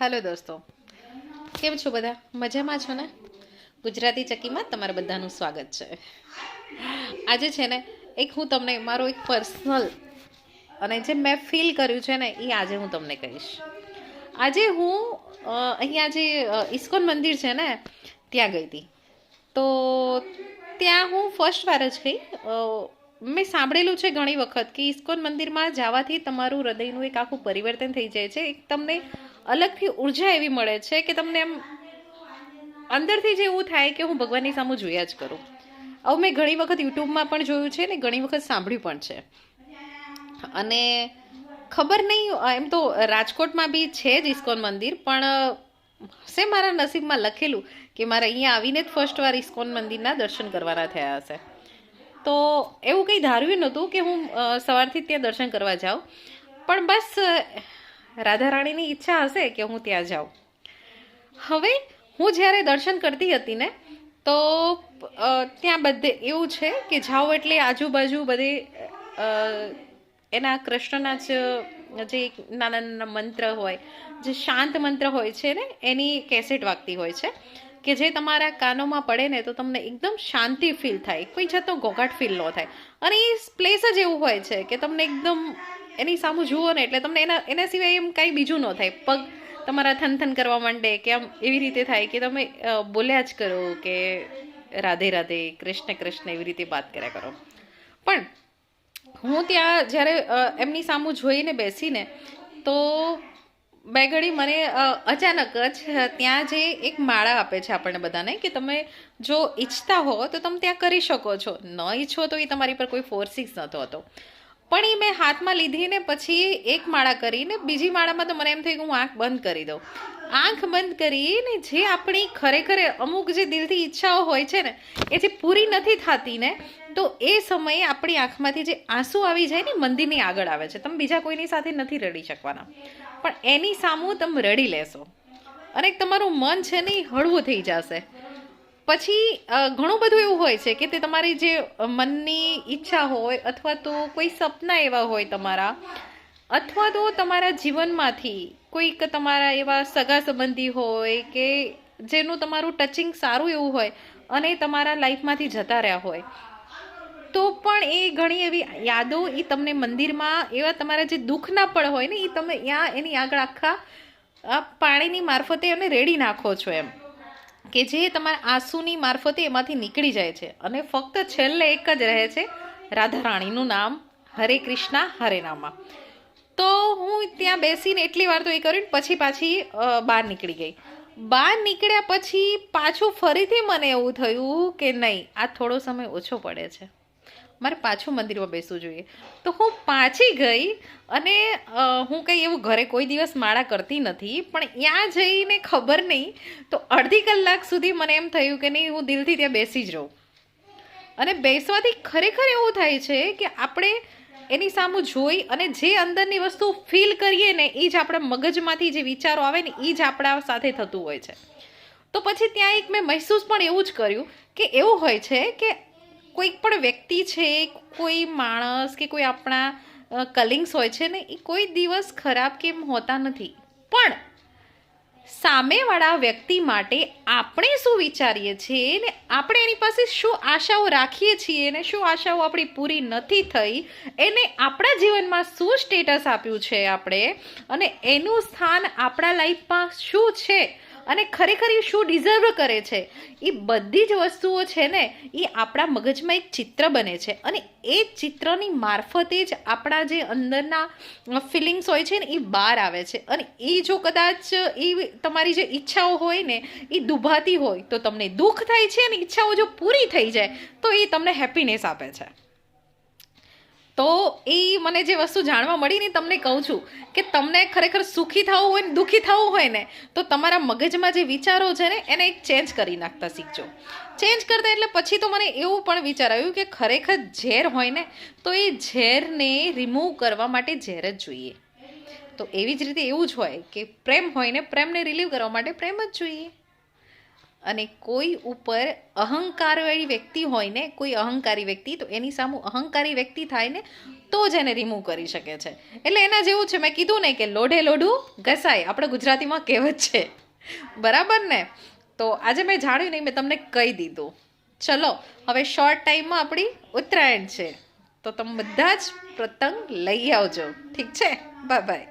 Hello દોસ્તો. કેમ છો બધા? મજામાં છો ને? ગુજરાતી ચક્કીમાં તમારા બધાનું સ્વાગત છે. આજે છે ને, એક હું તમને, મારો એક પર્સનલ અને જે મેં ફીલ કર્યું છે ને, એ આજે હું તમને કહીશ. આજે હું અહીંયા જે ઇસ્કોન મંદિર છે ને, ત્યાં ગઈ હતી. તો ત્યાં હું ફર્સ્ટ વાર જ ગઈ. મેં સાંભળેલું છે ઘણી વખત કે ઇસ્કોન મંદિરમાં જવાથી તમારું હૃદયનું એક આખું પરિવર્તન થઈ જાય છે. એક તમને અલગથી ઊર્જા એવી મળે છે કે તમને એમ અંદરથી જ એવું થાય કે હું ભગવાનની સામે જોયા જ કરું. આવું મેં ઘણી વખત યુટ્યુબમાં પણ જોયું છે ને ઘણી વખત સાંભળ્યું પણ છે. અને ખબર નહીં એમ તો રાજકોટમાં બી છે જ ઇસ્કોન મંદિર, પણ હશે મારા નસીબમાં લખેલું કે મારે અહીંયા આવીને જ ફર્સ્ટ વાર ઇસ્કોન મંદિરના દર્શન કરવાના થયા હશે. તો એવું કંઈ ધાર્યું નહોતું કે હું સવારથી ત્યાં દર્શન કરવા જાઉં. પણ બસ રાધા રાણીની ઈચ્છા હશે કે હું ત્યાં જાઉં. હવે હું જ્યારે દર્શન કરતી હતી ને, તો ત્યાં બધે એવું છે કે જાઓ એટલે આજુબાજુ બધે એના કૃષ્ણના જ, જે નાના નાના મંત્ર હોય, જે શાંત મંત્ર હોય છે ને, એની કેસેટ વાગતી હોય છે. કે જે તમારા કાનોમાં પડે ને તો તમને એકદમ શાંતિ ફીલ થાય. કોઈ જાતનો ઘોઘાટ ફીલ ન થાય. અને એ પ્લેસ જ એવું હોય છે કે તમને એકદમ એની સામું જુઓ ને એટલે તમને એના એના સિવાય એમ કાંઈ બીજું ન થાય. પગ તમારા થનથન કરવા માંડે કે આમ એવી રીતે થાય કે તમે બોલ્યા જ કરો કે રાધે રાધે, કૃષ્ણ કૃષ્ણ એવી રીતે વાત કર્યા કરો. પણ હું ત્યાં જ્યારે એમની સામું જોઈને બેસીને તો બે ઘડી મને અચાનક જ ત્યાં જે એક માળા આપે છે આપણને બધાને, કે તમે જો ઈચ્છતા હો તો તમે ત્યાં કરી શકો છો. ન ઈચ્છો તો એ તમારી પર કોઈ ફોર્સિસ નહોતો હતો. પણ એ મેં હાથમાં લીધી ને પછી એક માળા કરીને બીજી માળામાં તો મને એમ થયું કે હું આંખ બંધ કરી દઉં. આંખ બંધ કરીને જે આપણી ખરેખર અમુક જે દિલથી ઈચ્છાઓ હોય છે ને, એ જે પૂરી નથી થતી ને, તો એ સમયે આપણી આંખમાંથી જે આંસુ આવી જાય ને મંદિરની આગળ આવે છે. તમે બીજા કોઈની સાથે નથી રડી શકવાના. પણ એની સામું તમે રડી લેશો. અને તમારું મન છે ને એ હળવું થઈ જશે. પછી ઘણું બધું એવું હોય છે કે તે તમારી જે મનની ઈચ્છા હોય અથવા તો કોઈ સપના એવા હોય તમારા, અથવા તો તમારા જીવનમાંથી કોઈક તમારા એવા સગા સંબંધી હોય કે જેનું તમારું ટચિંગ સારું એવું હોય અને તમારા લાઈફમાંથી જતા રહ્યા હોય. તો પણ એ ઘણી એવી યાદો એ તમને મંદિરમાં એવા તમારા જે દુઃખના પળ હોય ને એ તમે ત્યાં એની આગળ આખા પાણીની મારફતે એને રેડી નાખો છો એમ. કે જે તમારા આંસુની મારફતે એમાંથી નીકળી જાય છે. અને ફક્ત છેલ્લે એક જ રહે છે રાધા રાણીનું નામ, હરે કૃષ્ણા, હરે નામા તો હું ત્યાં બેસીને એટલી વાર તો એ કર્યું પછી પાછી બહાર નીકળી ગઈ. બહાર નીકળ્યા પછી પાછું ફરીથી મને એવું થયું કે નહીં, આ થોડો સમય ઓછો પડે છે. મારે પાછું મંદિરમાં બેસવું જોઈએ. તો હું પાછી ગઈ અને હું કંઈ એવું ઘરે કોઈ દિવસ માળા કરતી નથી, પણ ત્યાં જઈને ખબર નહીં, તો અડધી કલાક સુધી મને એમ થયું કે નહીં, હું દિલથી ત્યાં બેસી જ રહું. અને બેસવાથી ખરેખર એવું થાય છે કે આપણે એની સામું જોઈ અને જે અંદરની વસ્તુ ફીલ કરીએ ને એ જ આપણા મગજમાંથી જે વિચારો આવે ને એ જ આપણા સાથે થતું હોય છે. તો પછી ત્યાં એક મેં મહેસૂસ પણ એવું જ કર્યું કે એવું હોય છે કે કોઈક પણ વ્યક્તિ છે, કોઈ માણસ કે કોઈ આપણા કલિંગ્સ હોય છે ને, એ કોઈ દિવસ ખરાબ કેમ હોતા નથી. પણ સામેવાળા વ્યક્તિ માટે આપણે શું વિચારીએ છીએ ને, આપણે એની પાસે શું આશાઓ રાખીએ છીએ ને, શું આશાઓ આપણી પૂરી નથી થઈ, એને આપણા જીવનમાં શું સ્ટેટસ આપ્યું છે આપણે? અને એનું સ્થાન આપણા લાઈફમાં શું છે? અને ખરેખર એ શું ડિઝર્વ કરે છે. એ બધી જ વસ્તુઓ છે ને એ આપણા મગજમાં એક ચિત્ર બને છે. અને એ ચિત્રની મારફતે જ આપણા જે અંદરના ફિલિંગ્સ હોય છે ને એ બહાર આવે છે. અને એ જો કદાચ એ તમારી જે ઈચ્છાઓ હોય ને એ દુભાતી હોય, તો તમને દુઃખ થાય છે અને ઈચ્છાઓ જો પૂરી થઈ જાય, તો એ તમને હેપીનેસ આપે છે. તો એ મને જે વસ્તુ જાણવા મળી ને તમને કહું છું કે તમને ખરેખર સુખી થવું હોય ને દુઃખી થવું હોય ને, તો તમારા મગજમાં જે વિચારો છે ને, એને એક ચેન્જ કરી નાખતા શીખજો. ચેન્જ કરતા એટલે પછી તો મને એવું પણ વિચાર આવ્યું કે ખરેખર ઝેર હોય ને, તો એ ઝેરને રિમૂવ કરવા માટે ઝેર જ જોઈએ. તો એવી જ રીતે એવું જ હોય કે પ્રેમ હોય ને, પ્રેમને રિલીવ કરવા માટે પ્રેમ જ જોઈએ. અને કોઈ ઉપર અહંકારવાળી વ્યક્તિ હોય ને, કોઈ અહંકારી વ્યક્તિ, તો એની સામે અહંકારી વ્યક્તિ થાય ને, તો જ એને રિમૂવ કરી શકે છે. એટલે એના જેવું છે, મેં કીધું ને કે લોઢે લોઢું ઘસાય. આપણે ગુજરાતીમાં કહેવત છે. બરાબર ને? તો આજે મેં જાણ્યું નહીં, મેં તમને કહી દીધું. ચલો, હવે શોર્ટ ટાઈમમાં આપણી ઉત્તરાયણ છે. તો તમે બધા જ પ્રતંગ લઈ આવજો. ઠીક છે? Bye bye